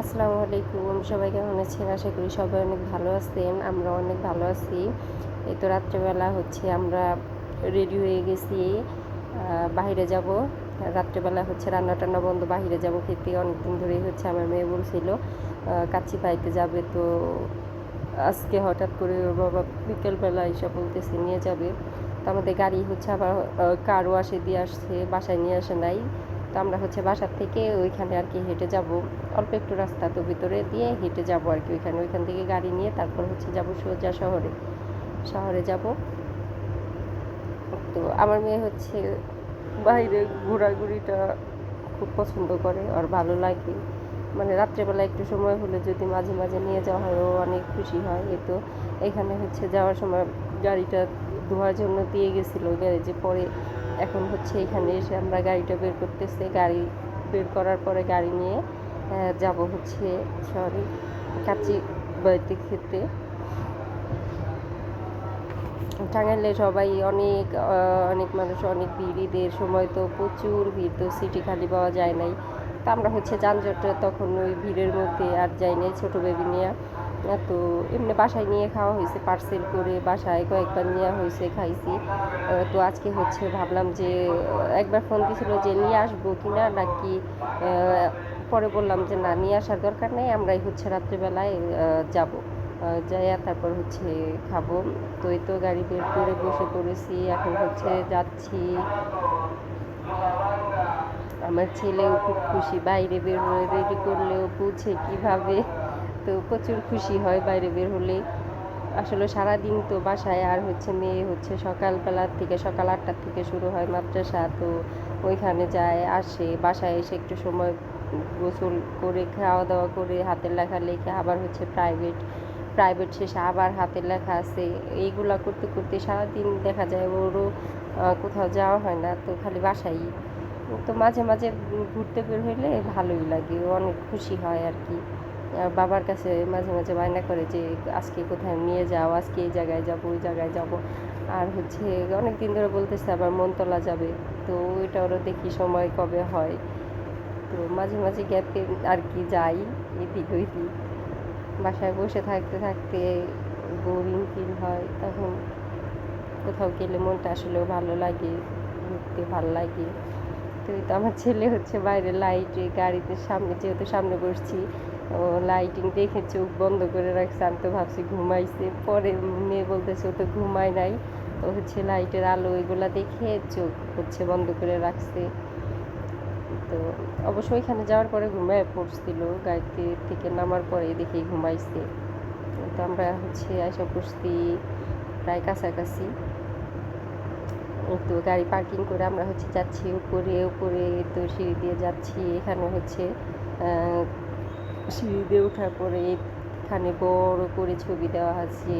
আসসালামু আলাইকুম, সবাই কেমন আছেন? আশা করি সবাই অনেক ভালো আছেন, আমরা অনেক ভালো আছি। এই তো রাত্রেবেলা হচ্ছে আমরা রেডি হয়ে গেছি বাইরে যাব। রাত্রেবেলা হচ্ছে রান্না টান্না বন্ধ বাইরে যাব খেতে। অনেকদিন ধরেই হচ্ছে আমার মেয়ে বলছিল কাচ্চি পাইতে যাবে। তো আজকে হঠাৎ করে ওর বাবা বিকেলবেলা এসে বলতেছে, নিয়ে যাবে। তো আমাদের গাড়ি হচ্ছে আবার কারও আসে, দিয়ে আসছে, বাসায় নিয়ে আসে নাই। তো আমরা হচ্ছে বাসার থেকে ওইখানে আর কি হেঁটে যাব। অল্প একটু রাস্তা তো ভিতরে দিয়ে হেঁটে যাব আর কি ওইখানে। ওইখান থেকে গাড়ি নিয়ে তারপর হচ্ছে যাব সোজা শহরে। শহরে যাব। তো আমার মেয়ে হচ্ছে বাইরে ঘোরাঘুরিটা খুব পছন্দ করে আর ভালো লাগে। মানে রাত্রেবেলা একটু সময় হলে যদি মাঝে মাঝে নিয়ে যাওয়া হয় ও অনেক খুশি হয়। এ তো এখানে হচ্ছে যাওয়ার সময় গাড়িটা ধোয়ার জন্য দিয়ে গেছিল গ্যারেজে। পরে এখন হচ্ছে এখানে এসে আমরা গাড়িটা বের করতেছে। গাড়ি বের করার পরে গাড়ি নিয়ে যাব হচ্ছে সরি কাচি বাড়িতে খেতে। টাঙ্গাইলে সবাই অনেক অনেক মানুষ, অনেক ভিড়। ঈদের সময় তো প্রচুর ভিড়, তো সিটি খালি পাওয়া যায় নাই। তা আমরা হচ্ছে যানজটে তখন ওই ভিড়ের মধ্যে আর যাই নাই ছোটো বেবি নিয়ে। তো এমনি বাসায় নিয়ে খাওয়া হয়েছে পার্সেল করে বাসায় কয়েকবার নেওয়া হয়েছে, খাইছি। তো আজকে হচ্ছে ভাবলাম যে একবার ফোন দিয়েছিল যে নিয়ে আসব কি না নাকি পরে বললাম যে না, নিয়ে আসার দরকার নেই, আমরাই হচ্ছে রাত্রিবেলায় যাব। যাইয়া তারপর হচ্ছে খাব। তো এই তো গাড়ি বের করে বসে পড়েছি, এখন হচ্ছে যাচ্ছি। আমার ছেলেও খুব খুশি, বাইরে বের হয়ে রেডি করলেও বুঝে কীভাবে তো প্রচুর খুশি হয় বাইরে বের হলে। আসলে সারাদিন তো বাসায় আর হচ্ছে মেয়ে হচ্ছে সকালবেলার থেকে সকাল আটটার থেকে শুরু হয় মাদ্রাসা, তো ওইখানে যায়, আসে, বাসায় এসে একটু সময় গোসল করে খাওয়া দাওয়া করে, হাতের লেখা লেখে আবার হচ্ছে প্রাইভেট প্রাইভেট শেষে আবার হাতের লেখা আছে। এইগুলা করতে করতে সারাদিন দেখা যায় ওরও কোথাও যাওয়া হয় না, তো খালি বাসায় তো মাঝে মাঝে ঘুরতে বের হইলে ভালোই লাগে, অনেক খুশি হয় আর কি। বাবার কাছে মাঝে মাঝে বায়না করে যে, আজকে কোথায় নিয়ে যাও, আজকে এই জায়গায় যাব, ওই জায়গায় যাব। আর হচ্ছে অনেক দিন ধরে বলতেছে আবার মনতলা যাবে। তো ওইটা ওরা দেখি সময় কবে হয়। তো মাঝে মাঝে গ্যাপে আর কি যাই, এদিক ওইদিক। বাসায় বসে থাকতে থাকতে বোরিং ফিল হয়। তখন কোথাও গেলে মনটা আসলেও ভালো লাগে, ঘুরতে ভালো লাগে। তো আমার ছেলে হচ্ছে বাইরে লাইটে গাড়িতে সামনে, যেহেতু সামনে বসছি ও লাইটিং দেখে চোখ বন্ধ করে রাখছে, আমি তো ভাবছি ঘুমাইছে। পরে মেয়ে বলতেছে, ও তো ঘুমায় নাই। ও হচ্ছে লাইটের আলো এগুলা দেখে চোখ হচ্ছে বন্ধ করে রাখছে। তো অবশ্য ওইখানে যাওয়ার পরে ঘুমায় পড়ছিল, গাড়িতে থেকে নামার পরে দেখেই ঘুমাইছে। তো আমরা হচ্ছে আসা পড়ছি প্রায় কাছাকাছি। তো গাড়ি পার্কিং করে আমরা হচ্ছে যাচ্ছি উপরে উপরে তো সিঁড়ি দিয়ে যাচ্ছি, এখানে হচ্ছে সিঁড়ি দিয়ে ওঠার পরে এখানে বড় করে ছবি দেওয়া আছে।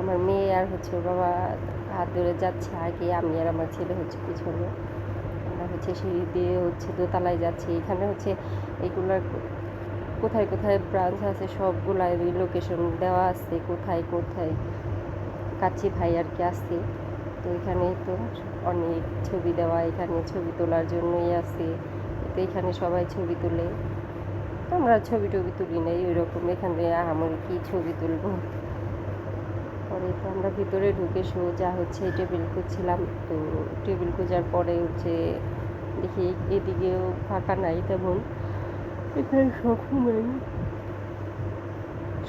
আমার মেয়ে আর হচ্ছে বাবা হাত ধরে যাচ্ছে আগে, আমি আর আমার ছেলে হচ্ছে পিছনে। আমরা হচ্ছে সিঁড়ি দিয়ে হচ্ছে দোতলায় যাচ্ছি। এখানে হচ্ছে এইগুলার কোথায় কোথায় ব্রাঞ্চ আছে সবগুলাই লোকেশন দেওয়া আছে, কোথায় কোথায় কাচ্চি ভাই আর কি আছে তো এখানে তো অনেক ছবি দেওয়া, এখানে ছবি তোলার জন্যই আছে তো এখানে সবাই ছবি তোলে। আমরা ছবি টবি তুলি নাই ওই রকম এখানে আমার কি ছবি তুলবো? পরে তো আমরা ভিতরে ঢুকে সোজা হচ্ছে টেবিল খুঁজছিলাম, তো টেবিল খোঁজার পরে হচ্ছে দেখি এদিকেও ফাঁকা নাই তেমন। এখানে সবসময়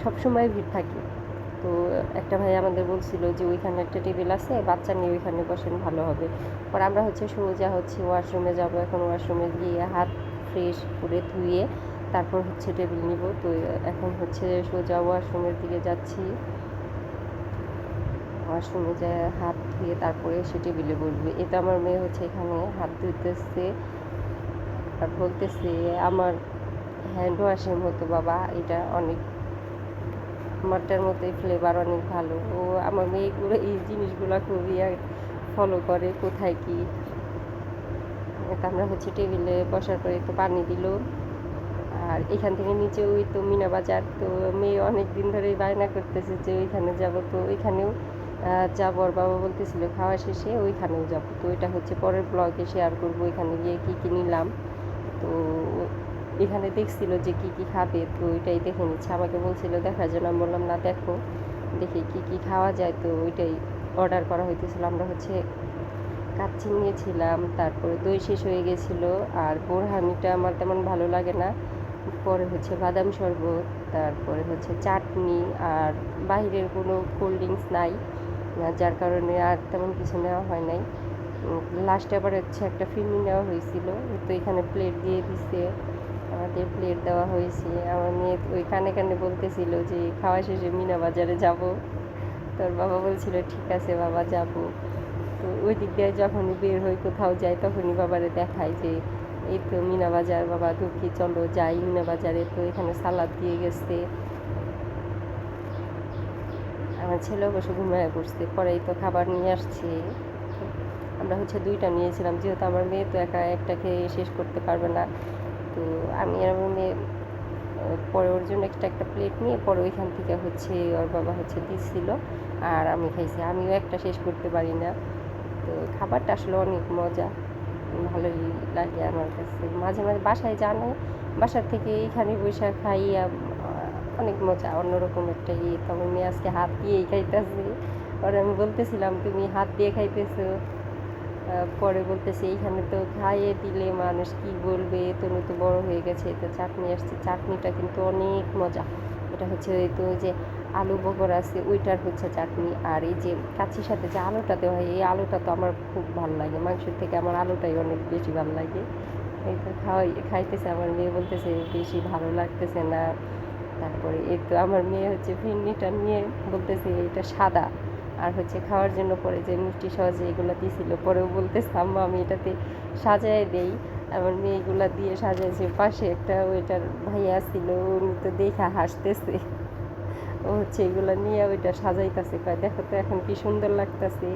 সবসময় ভিড় থাকে। তো একটা ভাই আমাদের বলছিল যে ওইখানে একটা টেবিল আছে, বাচ্চা নিয়ে ওইখানে বসেন, ভালো হবে। পরে আমরা হচ্ছে সোজা হচ্ছে ওয়াশরুমে যাব। এখন ওয়াশরুমে গিয়ে হাত ফ্রেশ করে ধুয়ে তারপর হচ্ছে টেবিল নিব। তো এখন হচ্ছে সোজা ওয়াশরুমের দিকে যাচ্ছি। ওয়াশরুমে যায় হাত ধুয়ে তারপরে সে টেবিলে বসবে। এটা আমার মেয়ে হচ্ছে এখানে হাত ধুতেছে আর বলতেছে, আমার হ্যান্ড ওয়াশের মতো বাবা, এটা অনেক আমারটার মতোই ফ্লেভার অনেক ভালো। ও আমার মেয়েগুলো এই জিনিসগুলো খুবই ফলো করে, কোথায় কি? আমরা হচ্ছে টেবিলে বসার পরে একটু পানি দিল। আর এখান থেকে নিচে ওই তো মিনা বাজার, তো মেয়ে অনেক দিন ধরেই বায়না করতেছে যে ওইখানে যাব। তো ওইখানেও যাব আর বাবা বলতেছিল খাওয়া শেষে ওইখানেও যাব। তো এটা হচ্ছে পরের ব্লগে শেয়ার করব, ওইখানে গিয়ে কী কী নিলাম। তো এখানে দেখছিল যে কি কি খাবে, তো ওইটাই দেখে নিচ্ছে। আমাকে বলছিল, দেখার জন্য। আমি বললাম, না, দেখো, দেখি কি কি খাওয়া যায়। তো ওইটাই অর্ডার করা হইতেছিল। আমরা হচ্ছে কাচ্চি নিয়েছিলাম তারপরে দই শেষ হয়ে গেছিল, আর বোরহানিটা আমার তেমন ভালো লাগে না। পরে হচ্ছে বাদাম শরবত, তারপরে হচ্ছে চাটনি, আর বাইরের কোনো কোল্ড ড্রিঙ্কস নাই, যার কারণে আর তেমন কিছু নেওয়া হয় নাই। লাস্টে আবার হচ্ছে একটা ফিরনি নেওয়া হয়েছিল, তো এখানে প্লেট দিয়ে দিছে। আমাদের প্লেট দেওয়া হয়েছে। আমার মেয়ে ওই কানে বলতেছিল যে, খাওয়া শেষে মিনা বাজারে যাব। তোর বাবা বলছিল, ঠিক আছে বাবা, যাব। তো ওই দিক দিয়ে যখনই বের হই, কোথাও যাই, তখনই বাবারে দেখাই যে, এই তো মিনা বাজার, বাবা ঢুকি, চলো যাই মিনা বাজারে। তো এখানে সালাদ দিয়ে গেছে। আমার ছেলে অবশ্য ঘুমায় পড়ছে পরেই তো খাবার নিয়ে আসছে। আমরা হচ্ছে দুইটা নিয়েছিলাম, যেহেতু আমার মেয়ে তো একা একটা খেয়ে শেষ করতে পারবে না। আমি আর আহ, পরে ওর জন্য একটা একটা প্লেট নিয়ে পরে ওইখান থেকে হচ্ছে ওর বাবা হচ্ছে দিচ্ছিল আর আমি খাইছি। আমিও একটা শেষ করতে পারি না। তো খাবারটা আসলে অনেক মজা। ভালোই লাগে আমার কাছে। মাঝে মাঝে বাসায় জানাই বাসার থেকে এইখানে বসে খাই অনেক মজা। অন্যরকম একটা ইয়ে। তো আমার মেয়ে আজকে হাত দিয়েই খাইতেছে। পরে আমি বলতেছিলাম তুমি হাত দিয়ে খাইতেছো। পরে বলতেছে, এইখানে তো খাইয়ে দিলে মানুষ কি বলবে? তনু তো বড় হয়ে গেছে, তো চাটনি আসছে। চাটনিটা কিন্তু অনেক মজা। এটা হচ্ছে ওই তো যে আলু বগর আছে, ওইটার হচ্ছে চাটনি। আর এই যে কাছির সাথে যে আলুটা দেওয়া হয়, এই আলুটা তো আমার খুব ভালো লাগে। মাংসের থেকে আমার আলুটাই অনেক বেশি ভালো লাগে। এই তো খাওয়াই, খাইতেছে আমার মেয়ে, বলতেছে বেশি ভালো লাগতেছে না। তারপরে এই তো আমার মেয়ে হচ্ছে ভিন্নিটা নিয়ে বলতেছে, এটা সাদা। আর হচ্ছে খাওয়ার জন্য পরে যে মিষ্টি সহজে এগুলো দিয়েছিল পরেও বলতেছে, আম্মা, আমি এটাতে সাজায় দেই। আমার মেয়ে এগুলা দিয়ে সাজাইছে, পাশে একটা ওইটার ভাইয়া ছিল উনি তো দেখা হাসতেছে। ও হচ্ছে এগুলা নিয়ে ওইটা সাজাইতেছে, কয়, দেখো তো এখন কি সুন্দর লাগতেছে।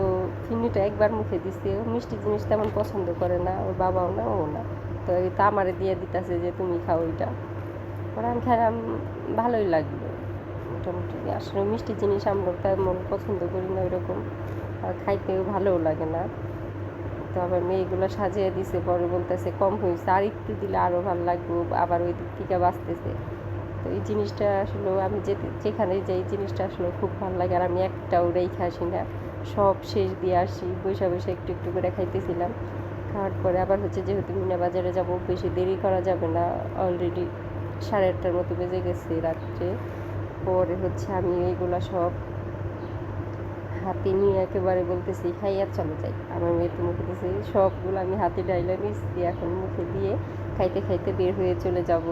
ও ফিন্নিটা একবার মুখে দিছে, ও মিষ্টি জিনিস তেমন পছন্দ করে না, ওর বাবাও না, ও না। তো এই তো আমারে দিয়ে দিতেছে যে তুমি খাও ওইটা। আমি খেলাম ভালোই লাগল। মোটামুটি আসলে মিষ্টি জিনিস আমরা তেমন পছন্দ করি না ওইরকম। আর খাইতেও ভালোও লাগে না। তো আবার মেয়েগুলো সাজিয়ে দিছে, পরে বলতেছে, কম হয়েছে আর একটু দিলে আরও ভালো লাগবে। আবার ওই দিক থেকে বাঁচতেছে তো এই জিনিসটা আসলে আমি যেতে, যেখানে যাই, জিনিসটা আসলে খুব ভালো লাগে। আর আমি একটাও রেখে আসি না। সব শেষ দিয়ে আসি, বসে বসে একটু একটু করে খাইতেছিলাম। খাওয়ার পরে আবার হচ্ছে যেহেতু মিনা বাজারে যাব, বেশি দেরি করা যাবে না। অলরেডি সাড়ে আটটার মতো বেজে গেছে রাত্রে। পরে হচ্ছে আমি এইগুলা সব হাতে নিয়ে একেবারে বলতেছি, খাইয়া চলে যাই। আমার মেয়ে তো মুখে দিয়েছে সবগুলো আমি হাতে ডাইলে নিচ্ছি এখন মুখে দিয়ে খাইতে খাইতে বের হয়ে চলে যাব।